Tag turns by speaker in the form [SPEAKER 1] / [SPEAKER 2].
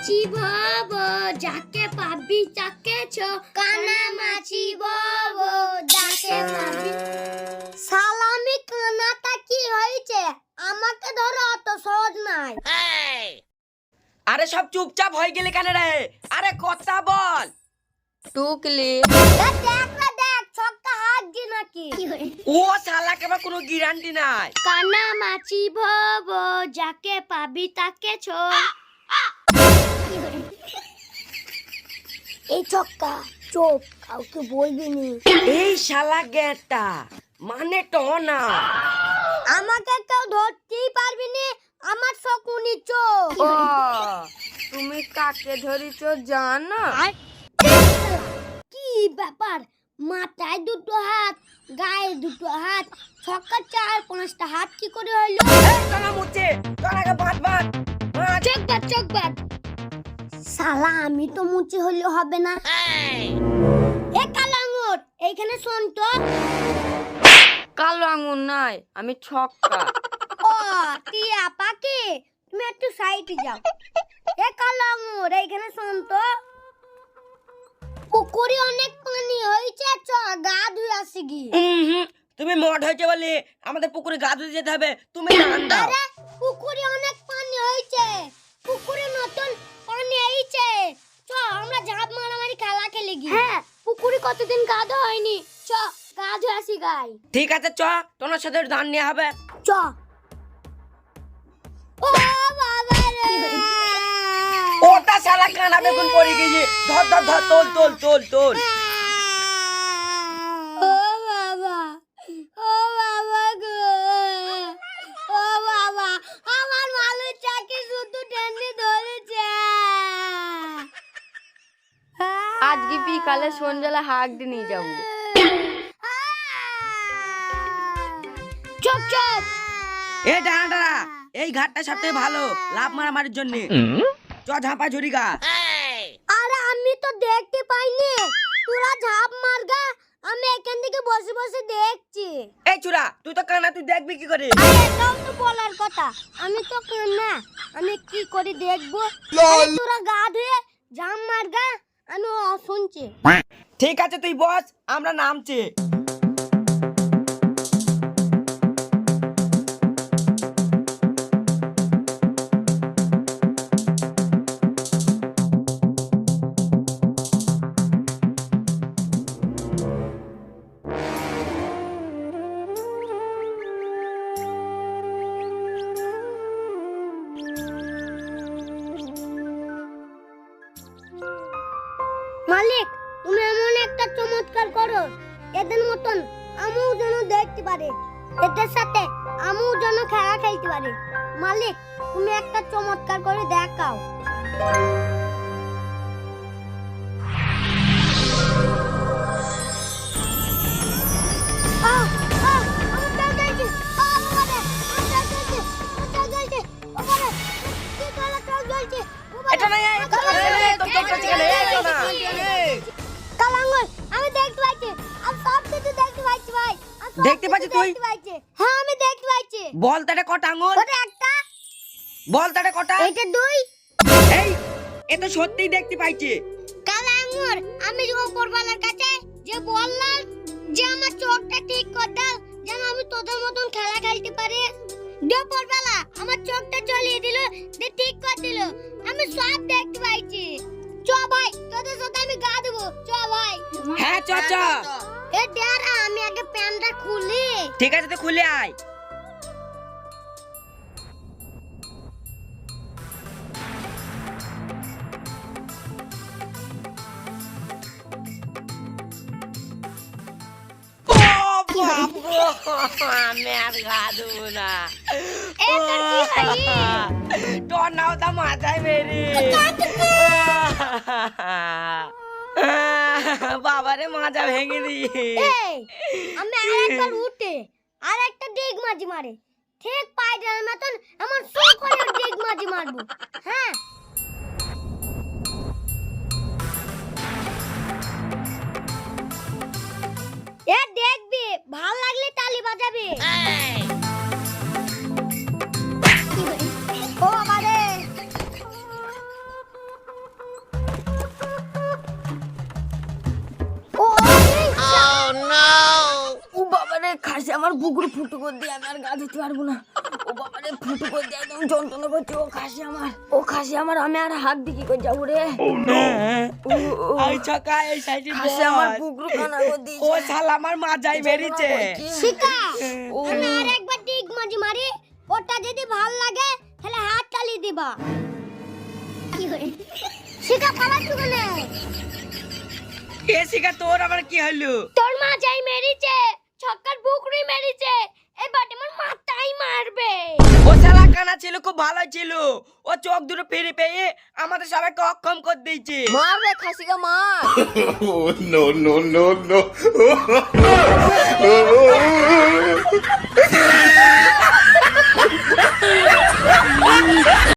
[SPEAKER 1] মাছি ভব যাকে পাবি তাকে ছো কানা মাছি ভব যাকে পাবি সালামি কানাটা কি হয়েছে? আমাকে ধরো অত সহজ নাই
[SPEAKER 2] আরে সব চুপচাপ হয়ে গেলে কেন রে? আরে কথা বল।
[SPEAKER 3] টুকলি।
[SPEAKER 1] দেখ না দেখ ছক্কা হাত দি নাকি।
[SPEAKER 2] ও শালাকে আবার কোনো গ্যারান্টি নাই।
[SPEAKER 1] কানা মাছি ভব যাকে পাবি তাকে ছো। এই ছক্কা চোপ কাউকে বলবি নি।
[SPEAKER 2] এই শালা গেটা মানে টনা।
[SPEAKER 1] আমাকে কেউ ধরতেই পারবি নি আমার শকুনি চোখ
[SPEAKER 3] তুমি কাকে ধরিছ জানো?
[SPEAKER 1] কি ব্যাপার? মাথায় দুটো হাত গায়ে দুটো হাত ছক্কা চার পাঁচটা হাত কি করে হইল। চোখ বাদ চোখ বাদ। শালা আমি তো মুচি হলে হবে না। এ কালাঙ্গুর এইখানে শোন তো।
[SPEAKER 3] কালো আঙুর নাই আমি ছক্কা।
[SPEAKER 1] ও টিয়া পাখি তুমি একটু সাইডে যাও। এ কালাঙ্গুর এইখানে শোন তো। পুকুরে অনেক পানি হয়েছে চ গা ধুয়ে আসি গি
[SPEAKER 2] তুমি মড হয়েছে বলে আমাদের পুকুরে গা ধুতে যেতে হবে তুমি
[SPEAKER 1] আরে কতদিন গা হয়নি। চ গা ধুয়ে আসি গাই।
[SPEAKER 2] ঠিক আছে চ তোমার সাথে ধান নিয়ে হবে।
[SPEAKER 1] চ। ও বাবা রে।
[SPEAKER 2] ওটা শালা কানা বেগুন পড়ে গেছে। ধর ধর ধর তোল তোল তোল তোল
[SPEAKER 1] ও বাবা ও বাবা গো ও বাবা আমার মালুর চাকি শুধু টেনে ধরেছে
[SPEAKER 3] আজকে বিকালে সন্ধ্যালে হাঁক দিয়ে নিয়ে যাব।
[SPEAKER 1] চুপ চুপ।
[SPEAKER 2] এ ডানা ডানা এই ঘাটটা সবথেকে ভালো লাভ মারামারির জন্য। চ ঝাপা ঝুরি গা
[SPEAKER 1] আরে আমি তো দেখতে পাইনি। তোরা ঝাঁপ মারগা আমি এখান থেকে বসে বসে দেখছি।
[SPEAKER 2] এই চুরা তুই তো কানা তুই দেখবি কি করে?
[SPEAKER 1] আরে এটাও তো বলার কথা। আমি তো না আমি কি করে দেখব? তোরা গা ধুয়ে ঝাঁপ মারগা। আমি শুনছি।
[SPEAKER 2] ঠিক আছে তুই বস আমরা নামছি।
[SPEAKER 1] মালিক, তুমি এমন একটা চমৎকার করো, এদের মতন আমিও যেন দেখতে পারে, এদের সাথে আমিও যেন খেলা খেলতে পারে। মালিক, তুমি একটা চমৎকার করে দেখাও। দেখতে কিছু
[SPEAKER 2] পাচ্ছিস তুই?
[SPEAKER 1] পাচ্ছি হ্যাঁ আমি দেখতে পাচ্ছি
[SPEAKER 2] বল তারে কটা আঙুল?
[SPEAKER 1] ওটা একটা।
[SPEAKER 2] বল তারে কটা?
[SPEAKER 1] এটা দুই।
[SPEAKER 2] এই এ তো সত্যিই দেখতে পাইছি।
[SPEAKER 1] কালাঙ্গুর আমি যে উপরওয়ালার কাছে যে বললাম যে আমার চোখটা ঠিক করে দাও যেন আমি তোদের মতন খেলা খেলতে পারি। যে উপরওয়ালা আমার চোখটা জ্বলিয়ে দিল যে ঠিক করে দিল আমি সব দেখতে পাইছি। চ ভাই তোদের সাথে আমি গা দেবো চ ভাই।
[SPEAKER 2] হ্যাঁ চ চ।
[SPEAKER 1] এ প্যান্টটা খুলি।
[SPEAKER 2] ঠিক আছে তো খুলে আয়। ও বাবু, আমি আর গা দেবো বাবারে মাজা ভেঙে দিয়ে
[SPEAKER 1] এই আমি আরেকবার উঠে আরেকটা ডিগ মাঝি মারে। ঠিক পায়টার মতন এমন শো করে ডিগ মাঝি মারবো। হ্যাঁ। এ দেখবি ভালো লাগলে তালি বাজাবি।
[SPEAKER 3] খাসি আমার বুকুর ফুটো করে দিয়ে আমি আর গা ধুতে পারব না। ও বাবা রে ফুটো করে দিয়ে একদম যন্ত্রণা করছে ও খাসি আমার। ও খাসি আমার আমি আর হাত দিয়ে কি করে যাব রে? ও, ও,
[SPEAKER 2] ছকা এই সাইডে
[SPEAKER 3] খাসি আমার বুকুর কানা করে
[SPEAKER 2] ও
[SPEAKER 3] দিয়েছে
[SPEAKER 2] শালা আমার মাজাই মেরেছে
[SPEAKER 1] শিকা আমি আর একবার টিক মাঝি মারি ওটা যদি ভালো লাগে তাহলে হাত তালি দিবা। শিকা পালা চুগলে
[SPEAKER 2] এ শিখা তোর আবার কি হলো?
[SPEAKER 1] ছক্কার বুকরি মেরেছে। এবার আমার মাথায় মারবে।
[SPEAKER 2] ও শালা কানা ছিল খুব ভালো ছিল। ও চোখ দুটো ফিরে পেয়ে আমাদের সবাইকে অক্ষম করে দিয়েছে।
[SPEAKER 3] মার রে খাসিকে মার।
[SPEAKER 4] Oh, no, no, no, no.